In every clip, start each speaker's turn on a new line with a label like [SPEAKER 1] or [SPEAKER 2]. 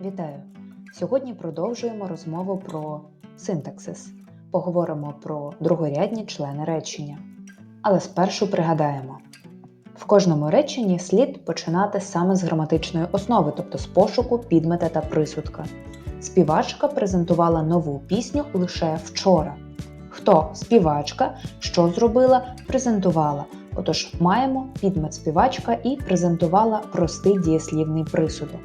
[SPEAKER 1] Вітаю! Сьогодні продовжуємо розмову про синтаксис. Поговоримо про другорядні члени речення. Але спершу пригадаємо: в кожному реченні слід починати саме з граматичної основи, тобто з пошуку підмета та присудка. Співачка презентувала нову пісню лише вчора. Хто співачка, що зробила, презентувала. Отож, маємо підмет співачка і презентувала простий дієслівний присудок.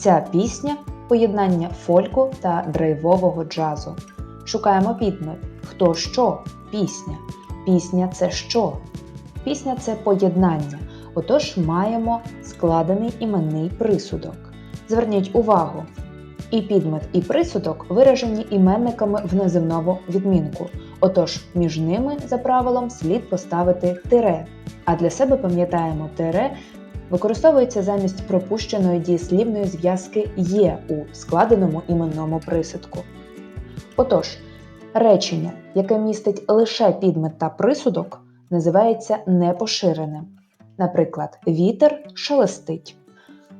[SPEAKER 1] Ця пісня поєднання фольку та драйвового джазу. Шукаємо підмет. Хто що? Пісня. Пісня це що? Пісня це поєднання. Отож маємо складений іменний присудок. Зверніть увагу, і підмет, і присудок виражені іменниками в називному відмінку. Отож, між ними, за правилом, слід поставити тире. А для себе пам'ятаємо тире використовується замість пропущеної дієслівної зв'язки є у складеному іменному присудку. Отож, речення, яке містить лише підмет та присудок, називається непоширеним. Наприклад, вітер шелестить.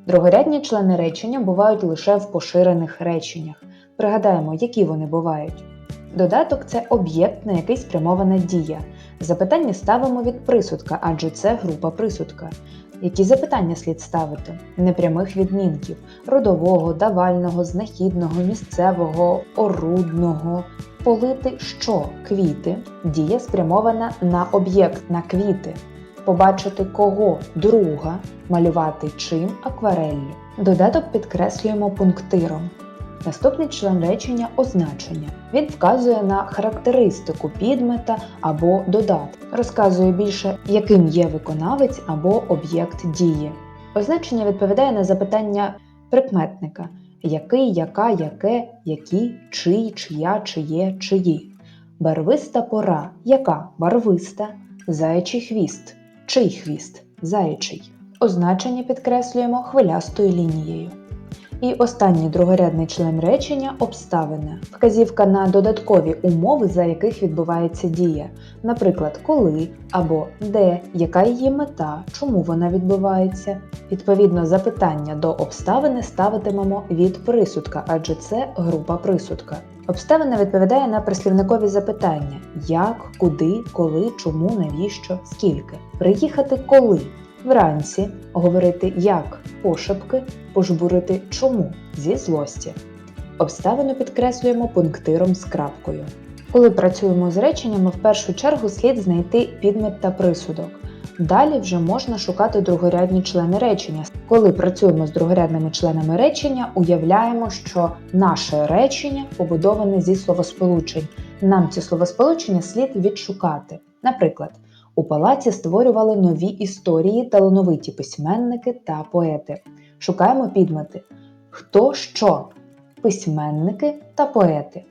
[SPEAKER 1] Другорядні члени речення бувають лише в поширених реченнях. Пригадаємо, які вони бувають. Додаток це об'єкт, на який спрямована дія. Запитання ставимо від присудка, адже це група присудка. Які запитання слід ставити? Непрямих відмінків родового, давального, знахідного, місцевого, орудного. Полити що? Квіти. Дія спрямована на об'єкт, на квіти. Побачити кого друга, малювати чим аквареллю. Додаток підкреслюємо пунктиром. Наступний член речення означення. Він вказує на характеристику підмета або додатку. Розказує більше, яким є виконавець або об'єкт дії. Означення відповідає на запитання прикметника: який, яка, яке, які, чий, чия, чиє, чиї. Барвиста пора. Яка барвиста, заячий хвіст. Чий хвіст? Заячий. Означення підкреслюємо хвилястою лінією. І останній другорядний член речення обставина. Вказівка на додаткові умови, за яких відбувається дія. Наприклад, коли або де, яка її мета, чому вона відбувається. Відповідно, запитання до обставини ставитимемо від присудка, адже це група присудка. Обставина відповідає на прислівникові запитання: як, куди, коли, чому, навіщо, скільки. Приїхати коли. Вранці говорити як пошепки, пожбурити чому зі злості. Обставину підкреслюємо пунктиром з крапкою. Коли працюємо з реченнями, в першу чергу слід знайти підмет та присудок. Далі вже можна шукати другорядні члени речення. Коли працюємо з другорядними членами речення, уявляємо, що наше речення побудоване зі словосполучень. Нам ці словосполучення слід відшукати. Наприклад, у палаці створювали нові історії талановиті письменники та поети. Шукаємо підмети. Хто що? Письменники та поети.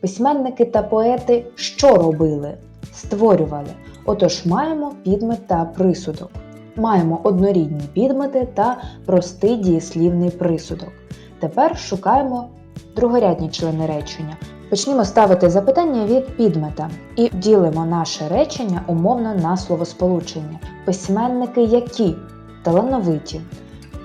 [SPEAKER 1] Письменники та поети що робили? Створювали. Отож маємо підмет та присудок. Маємо однорідні підмети та простий дієслівний присудок. Тепер шукаємо другорядні члени речення. Почнімо ставити запитання від підмета і ділимо наше речення умовно на словосполучення. Письменники які? Талановиті.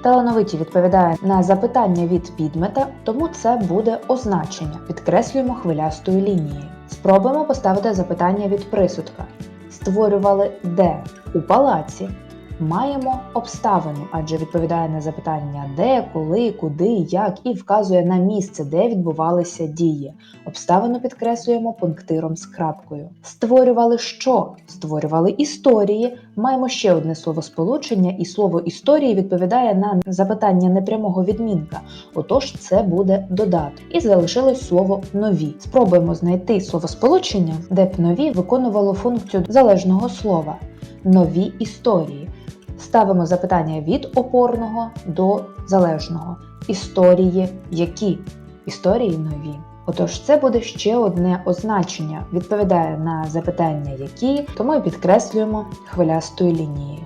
[SPEAKER 1] Талановиті відповідає на запитання від підмета, тому це буде означення. Підкреслюємо хвилястою лінією. Спробуємо поставити запитання від присудка. Створювали де? У палаці. Маємо обставину, адже відповідає на запитання де, коли, куди, як і вказує на місце, де відбувалися дії. Обставину підкреслюємо пунктиром з крапкою. Створювали що? Створювали історії. Маємо ще одне словосполучення, і слово історії відповідає на запитання непрямого відмінка. Отож, це буде додаток. І залишилось слово нові. Спробуємо знайти словосполучення, де б нові виконувало функцію залежного слова. Нові історії. Ставимо запитання від опорного до залежного. Історії які? Історії нові. Отож, це буде ще одне означення. Відповідає на запитання які, тому і підкреслюємо хвилястою лінією.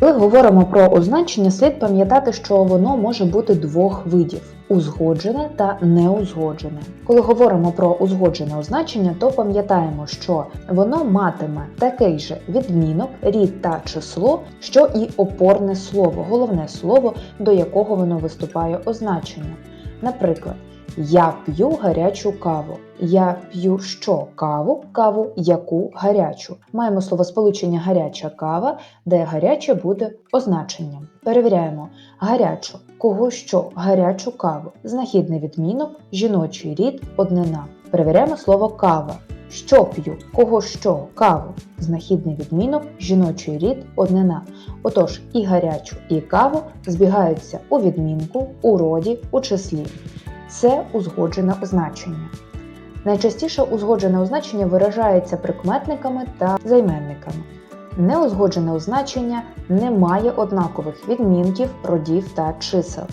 [SPEAKER 1] Коли говоримо про означення, слід пам'ятати, що воно може бути двох видів узгоджене та неузгоджене. Коли говоримо про узгоджене означення, то пам'ятаємо, що воно матиме такий же відмінок, рід та число, що і опорне слово, головне слово, до якого воно виступає означення. Наприклад, я п'ю гарячу каву. Я п'ю що каву, каву яку гарячу. Маємо словосполучення гаряча кава, де гаряче буде означенням. Перевіряємо гарячу, кого що гарячу каву. Знахідний відмінок, жіночий рід, однина. Перевіряємо слово кава. Що п'ю, кого що каву. Знахідний відмінок, жіночий рід, однина. Отож, і гарячу, і каву збігаються у відмінку, у роді, у числі. Це узгоджене означення. Найчастіше узгоджене означення виражається прикметниками та займенниками. Неузгоджене означення не має однакових відмінків, родів та чисел.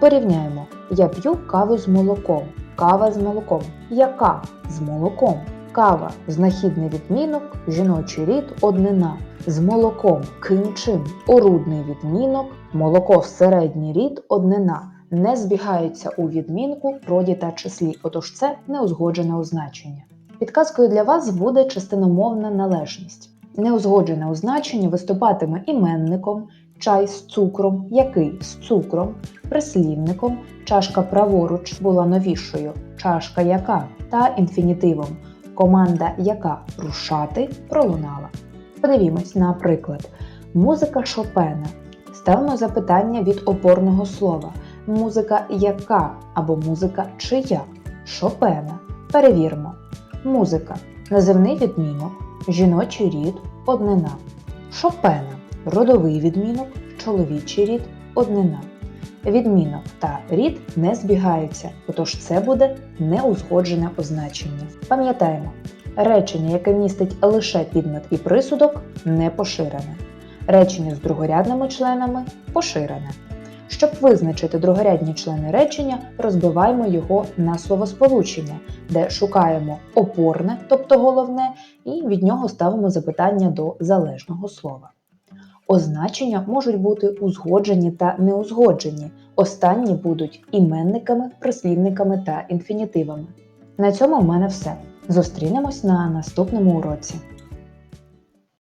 [SPEAKER 1] Порівняємо: я п'ю каву з молоком, кава з молоком, яка? З молоком, кава знахідний відмінок, жіночий рід однина, з молоком ким-чим, орудний відмінок, молоко середній рід однина не збігаються у відмінку, роді та числі, отож це неузгоджене означення. Підказкою для вас буде частиномовна належність. Неузгоджене означення виступатиме іменником, чай з цукром, який з цукром, прислівником, чашка праворуч була новішою, чашка яка та інфінітивом, команда яка рушати пролунала. Подивімось на приклад. Музика Шопена. Ставимо запитання від опорного слова. Музика яка або музика чия? Шопена. Перевірмо. Музика. Називний відмінок, жіночий рід, однина. Шопена. Родовий відмінок, чоловічий рід, однина. Відмінок та рід не збігаються, отож це буде неузгоджене означення. Пам'ятаємо, речення, яке містить лише підмет і присудок, не поширене. Речення з другорядними членами поширене. Щоб визначити другорядні члени речення, розбиваємо його на словосполучення, де шукаємо опорне, тобто головне, і від нього ставимо запитання до залежного слова. Означення можуть бути узгоджені та неузгоджені. Останні будуть іменниками, прислівниками та інфінітивами. На цьому в мене все. Зустрінемось на наступному уроці.